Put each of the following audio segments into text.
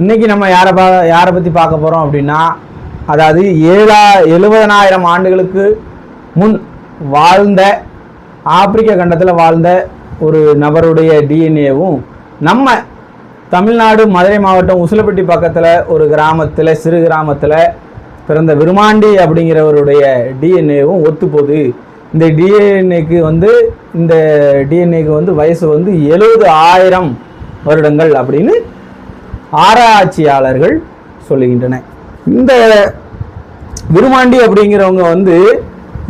இன்றைக்கி நம்ம யாரை பா யாரை பற்றி பார்க்க போகிறோம் அப்படின்னா அதாவது ஏழா எழுபதனாயிரம் ஆண்டுகளுக்கு முன் வாழ்ந்த ஆப்பிரிக்க கண்டத்தில் வாழ்ந்த ஒரு நபருடைய டிஎன்ஏவும் நம்ம தமிழ்நாடு மதுரை மாவட்டம் உசிலப்பட்டி பக்கத்தில் ஒரு கிராமத்தில் சிறு கிராமத்தில் பிறந்த விருமாண்டி அப்படிங்கிறவருடைய டிஎன்ஏவும் ஒத்துப்போகுது. இந்த டிஎன்ஏக்கு வந்து இந்த டிஎன்ஏக்கு வந்து வயசு வந்து எழுபது ஆயிரம் வருடங்கள் அப்படின்னு ஆராய்ச்சியாளர்கள் சொல்லுகின்றன. இந்த விருமாண்டி அப்படிங்கிறவங்க வந்து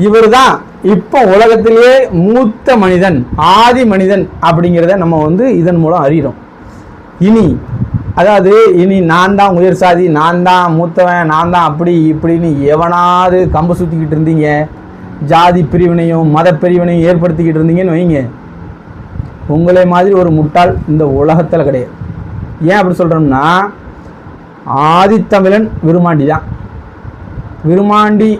இவர் தான் இப்போ உலகத்திலேயே மூத்த மனிதன் ஆதி மனிதன் அப்படிங்கிறத நம்ம வந்து இதன் மூலம் அறிகிறோம் இனி அதாவது இனி நான் தான் உயர் சாதி நான் தான் மூத்தவன் நான் தான் அப்படி இப்படின்னு எவனாவது கம்பு சுற்றிக்கிட்டு இருந்தீங்க. ஜாதி பிரிவினையும் மத பிரிவினையும் ஏற்படுத்திக்கிட்டு இருந்தீங்கன்னு வைங்க. உங்களை மாதிரி ஒரு முட்டாள் இந்த உலகத்தில் கிடையாது. ஏன் அப்படி சொல்கிறோம்னா ஆதித்தமிழன் விருமாண்டி தான். விருமாண்டி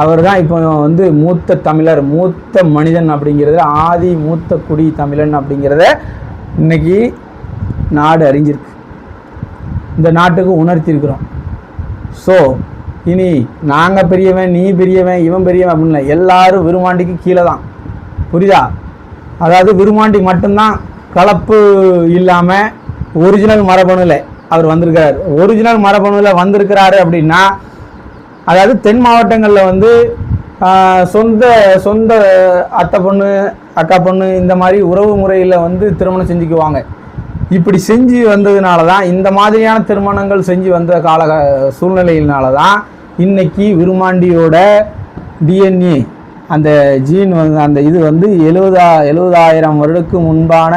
அவர் தான் இப்போ வந்து மூத்த தமிழர் மூத்த மனிதன் அப்படிங்கிறத ஆதி மூத்த குடி தமிழன் அப்படிங்கிறத இன்னைக்கு நாடு அறிஞ்சிருக்கு. இந்த நாட்டுக்கு உணர்த்தியிருக்கிறோம். ஸோ இனி நாங்கள் பெரியவன் நீ பெரியவன் இவன் பெரியவன் அப்படின்னு இல்லை. எல்லாரும் விருமாண்டிக்கு கீழே தான். புரியுதா? அதாவது விருமாண்டி மட்டும்தான் கலப்பு இல்லாமல் ஒரிஜினல் மரபணுவில் அவர் வந்திருக்கிறார். ஒரிஜினல் மரபணுவில் வந்திருக்கிறாரு அப்படின்னா அதாவது தென் மாவட்டங்களில் வந்து சொந்த சொந்த அத்தை பொண்ணு அக்கா பொண்ணு இந்த மாதிரி உறவு முறையில் வந்து திருமணம் செஞ்சுக்குவாங்க. இப்படி செஞ்சு வந்ததுனால தான் இந்த மாதிரியான திருமணங்கள் செஞ்சு வந்த கால சூழ்நிலையினால தான் இன்னைக்கு விருமாண்டியோட டிஎன்ஏ அந்த ஜீன் வந்து அந்த இது வந்து எழுபதா எழுபதாயிரம் வருடக்கு முன்பான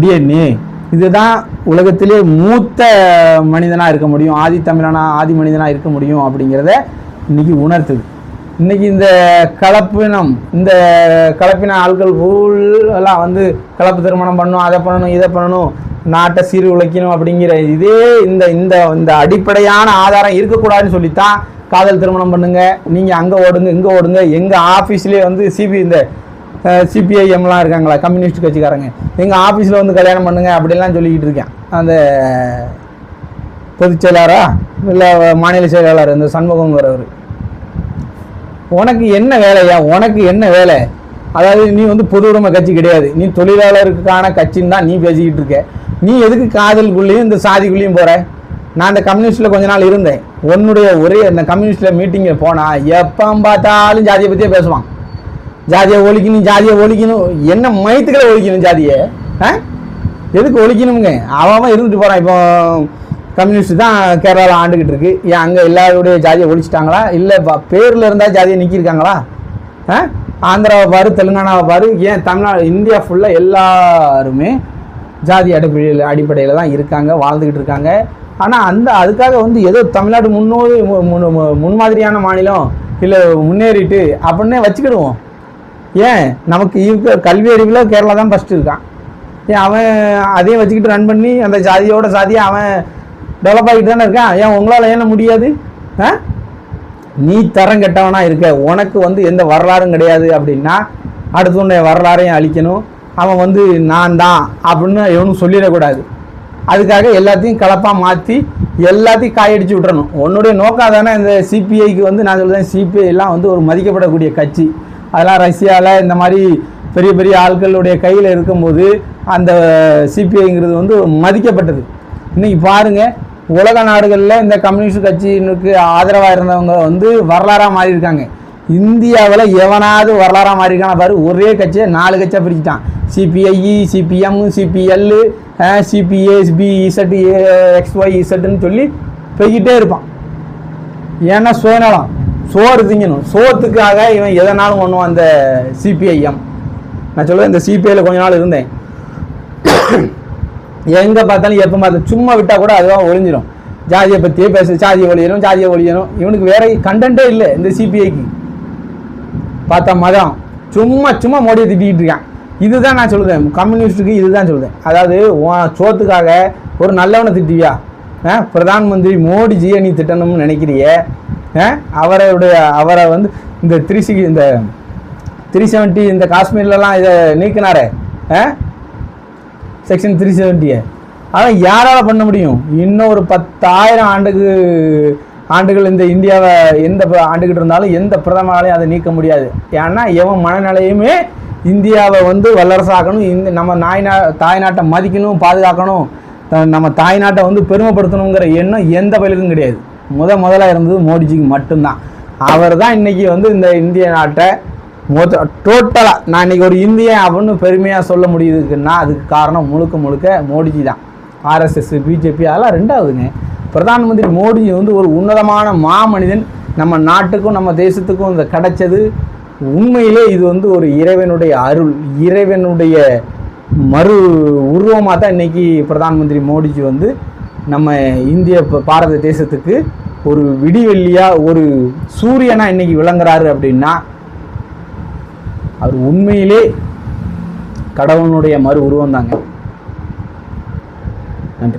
டிஎன்ஏ இதுதான் உலகத்திலே மூத்த மனிதனாக இருக்க முடியும். ஆதி தமிழனா ஆதி மனிதனாக இருக்க முடியும் அப்படிங்கிறத இன்னைக்கு உணர்த்துது. இன்னைக்கு இந்த கலப்பினம் இந்த கலப்பின ஆட்கள் ஃபுல்லாம் வந்து கலப்பு திருமணம் பண்ணணும் அதை பண்ணணும் இதை பண்ணணும் நாட்டை சீர் உழைக்கணும் அப்படிங்கிற இதே இந்த இந்த இந்த அடிப்படையான ஆதாரம் இருக்கக்கூடாதுன்னு சொல்லித்தான் காதல் திருமணம் பண்ணுங்க. நீங்கள் அங்கே ஓடுங்க இங்கே ஓடுங்க எங்கள் ஆஃபீஸ்லேயே வந்து சிபி இந்த சிபிஐஎம்லாம் இருக்காங்களா? கம்யூனிஸ்ட் கட்சிக்காரங்க. எங்கள் ஆஃபீஸில் வந்து கல்யாணம் பண்ணுங்க அப்படிலாம் சொல்லிக்கிட்டு இருக்கேன். அந்த பொதுச் செயலாளரா? இல்லை மாநில செயலாளர் இந்த சண்முகங்கிறவர் உனக்கு என்ன வேலையா? உனக்கு என்ன வேலை? அதாவது நீ வந்து பொது உடைமை கட்சி கிடையாது. நீ தொழிலாளருக்கான கட்சின்னு தான் நீ பேசிக்கிட்டு இருக்க. நீ எதுக்கு காதலுக்குள்ளேயும் இந்த சாதிக்குள்ளேயும் போகிற நான் அந்த கம்யூனிஸ்டில் கொஞ்ச நாள் இருந்தேன். உன்னுடைய ஒரே அந்த கம்யூனிஸ்டில் மீட்டிங்கில் போனால் எப்போ பார்த்தாலும் ஜாதியை பற்றியே பேசுவான். ஜாதியை ஒழிக்கணும் ஜாதியை ஒழிக்கணும். என்ன மயத்துக்களை ஒழிக்கணும் ஜாதியை? ஆ? எதுக்கு ஒழிக்கணுங்க அவன் அவன் இருந்துட்டு போகிறான் இப்போ கம்யூனிஸ்ட் தான் கேரளாவில் ஆண்டுக்கிட்டு இருக்கு. ஏன் அங்கே எல்லாருடைய ஜாதியை ஒழிச்சிட்டாங்களா? இல்லை பேரில் இருந்தால் ஜாதியை நிற்கிருக்காங்களா ஆ? ஆந்திராவை பாரு தெலுங்கானாவை பாரு. ஏன் தமிழ்நாடு இந்தியா ஃபுல்லாக எல்லாருமே ஜாதி அடிப்படையில் அடிப்படையில் தான் இருக்காங்க வாழ்ந்துக்கிட்டு இருக்காங்க. ஆனால் அந்த அதுக்காக வந்து ஏதோ தமிழ்நாடு முன்னோடி மு- முன்மாதிரியான மாநிலம் இல்லை முன்னேறிட்டு அப்படின்னே வச்சுக்கிடுவோம். ஏன்? நமக்கு இருக்க கல்வி அறிவில் கேரளா தான் ஃபஸ்ட்டு இருக்கான். ஏன் அவன் அதையும் வச்சுக்கிட்டு ரன் பண்ணி அந்த ஜாதியோட சாதியை அவன் டெவலப் ஆகிட்டு தானே இருக்கான்? ஏன் உங்களால் ஏன முடியாது? ஆ? நீ தரம் கெட்டவனா இருக்க. உனக்கு வந்து எந்த வரலாறும் கிடையாது அப்படின்னா அடுத்தவனுடைய வரலாறையும் அழிக்கணும். அவன் வந்து நான் தான் அப்படின்னு எவனும் சொல்லிடக்கூடாது. அதுக்காக எல்லாத்தையும் கலப்பாக மாற்றி எல்லாத்தையும் காயடிச்சு விட்டுறணும். உன்னுடைய நோக்கம் தானே இந்த சிபிஐக்கு வந்து நான் சொல்கிறேன் சிபிஐலாம் வந்து ஒரு மதிக்கப்படக்கூடிய கட்சி. அதெல்லாம் ரஷ்யாவில் இந்த மாதிரி பெரிய பெரிய ஆட்களுடைய கையில் இருக்கும்போது அந்த சிபிஐங்கிறது வந்து மதிக்கப்பட்டது. இன்னைக்கு பாருங்கள் உலக நாடுகளில் இந்த கம்யூனிஸ்ட் கட்சியினுக்கு ஆதரவாக இருந்தவங்க வந்து வரலாறாக மாறியிருக்காங்க. இந்தியாவில் எவனாவது வரலாறாக மாறியிருக்கான பாரு ஒரே கட்சியை நாலு கட்சியாக பிரிச்சுட்டான். CPIE CPM CPL CPASP Z XY இசட்டுன்னு சொல்லி போய்கிட்டே இருப்பான். ஏன்னா சுயநலம். சோறு திங்கணும் சோத்துக்காக இவன் எதனாலும் ஒன்றும் அந்த சிபிஐஎம் நான் சொல்லுவேன் இந்த சிபிஐயில் கொஞ்ச நாள் இருந்தேன். எங்கே பார்த்தாலும் எப்போ பார்த்தாலும் சும்மா விட்டால் கூட அதுவாக ஒழிஞ்சிடும் ஜாதியை பற்றியே பேச ஜாதியை ஒழியணும் ஜாதியை ஒழியணும் இவனுக்கு வேற கண்டென்ட்டே இல்லை இந்த சிபிஐக்கு பார்த்தா மதம். சும்மா சும்மா மோடியை திட்டிகிட்டு இருக்கான். இதுதான் நான் சொல்லுவேன் கம்யூனிஸ்ட்டுக்கு இதுதான் சொல்லுவேன் அதாவது உன் சோத்துக்காக ஒரு நல்லவனை திட்டுவியா? ஆ பிரதான் மந்திரி மோடிஜியை நீ திட்டணும்னு நினைக்கிறியே? அவருடைய அவரை வந்து இந்த த்ரீ இந்த த்ரீ செவன்ட்டி இந்த காஷ்மீர்லலாம் இதை நீக்கினாரே ஆ? செக்ஷன் த்ரீ செவன்ட்டியை ஆனால் யாரால் பண்ண முடியும்? இன்னும் ஒரு பத்தாயிரம் ஆண்டுக்கு ஆண்டுகள் இந்த இந்தியாவை எந்த ப- ஆண்டுகிட்டு இருந்தாலும் எந்த பிரதமராலையும் அதை நீக்க முடியாது. ஏன்னா எவன் மனநிலையுமே இந்தியாவை வந்து வல்லரசாக்கணும் இந்த நம்ம நாய் நா தாய்நாட்டை மதிக்கணும் பாதுகாக்கணும் நம்ம தாய்நாட்டை வந்து பெருமைப்படுத்தணுங்கிற எண்ணம் எந்த பயலுக்கும் கிடையாது. முத முதலாக இருந்தது மோடிஜிக்கு மட்டும்தான். அவர் தான் இன்றைக்கி வந்து இந்த இந்திய நாட்டை மொத்த டோட்டலாக நான் இன்னைக்கு ஒரு இந்தியன் அப்படின்னு பெருமையாக சொல்ல முடியுதுக்குன்னா அதுக்கு காரணம் முழுக்க முழுக்க மோடிஜி தான் ஆர்எஸ்எஸ் பிஜேபி அதெல்லாம் ரெண்டாவதுங்க. பிரதான் மந்திரி மோடிஜி வந்து ஒரு உன்னதமான மாமனிதன். நம்ம நாட்டுக்கும் நம்ம தேசத்துக்கும் இந்த கிடைச்சது. உண்மையிலே இது வந்து ஒரு இறைவனுடைய அருள் இறைவனுடைய மறு உருவமாக தான் இன்றைக்கி பிரதான் மந்திரி மோடிஜி வந்து நம்ம இந்திய ப- பாரத தேசத்துக்கு ஒரு விடிவெள்ளியா ஒரு சூரியனா இன்னைக்கு விளங்குறாரு அப்படின்னா அவர் உண்மையிலே கடவுளுடைய மறு உருவம் தாங்க. நன்றி.